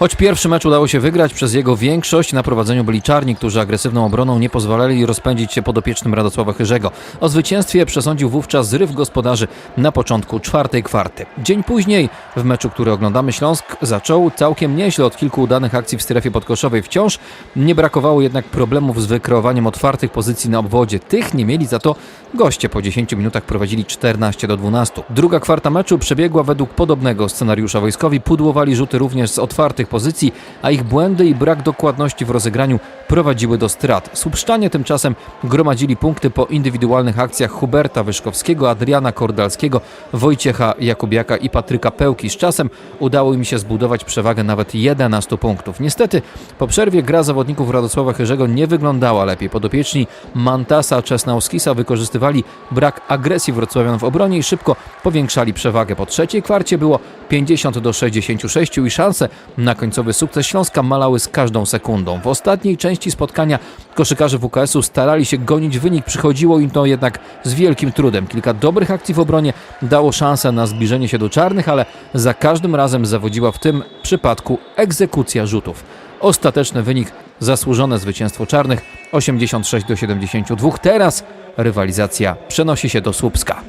Choć pierwszy mecz udało się wygrać, przez jego większość na prowadzeniu byli czarni, którzy agresywną obroną nie pozwalali rozpędzić się podopiecznym Radosława Chyrzego. O zwycięstwie przesądził wówczas zryw gospodarzy na początku czwartej kwarty. Dzień później, w meczu, który oglądamy, Śląsk zaczął całkiem nieźle od kilku udanych akcji w strefie podkoszowej. Wciąż nie brakowało jednak problemów z wykreowaniem otwartych pozycji na obwodzie. Tych nie mieli za to goście. Po 10 minutach prowadzili 14 do 12. Druga kwarta meczu przebiegła według podobnego scenariusza wojskowi. Pudłowali rzuty również z otwartych pozycji, a ich błędy i brak dokładności w rozegraniu prowadziły do strat. Słupszczanie tymczasem gromadzili punkty po indywidualnych akcjach Huberta Wyszkowskiego, Adriana Kordalskiego, Wojciecha Jakubiaka i Patryka Pełki. Z czasem udało im się zbudować przewagę nawet 11 punktów. Niestety po przerwie gra zawodników Radosława Chyrzego nie wyglądała lepiej. Podopieczni Mantasa Czesnauskisa wykorzystywali brak agresji wrocławian w obronie i szybko powiększali przewagę. Po trzeciej kwarcie było 50 do 66 i szanse na końcowy sukces Śląska malały z każdą sekundą. W ostatniej części spotkania koszykarze WKS-u starali się gonić wynik, przychodziło im to jednak z wielkim trudem. Kilka dobrych akcji w obronie dało szansę na zbliżenie się do czarnych, ale za każdym razem zawodziła w tym przypadku egzekucja rzutów. Ostateczny wynik zasłużone zwycięstwo czarnych 86 do 72. Teraz rywalizacja przenosi się do Słupska.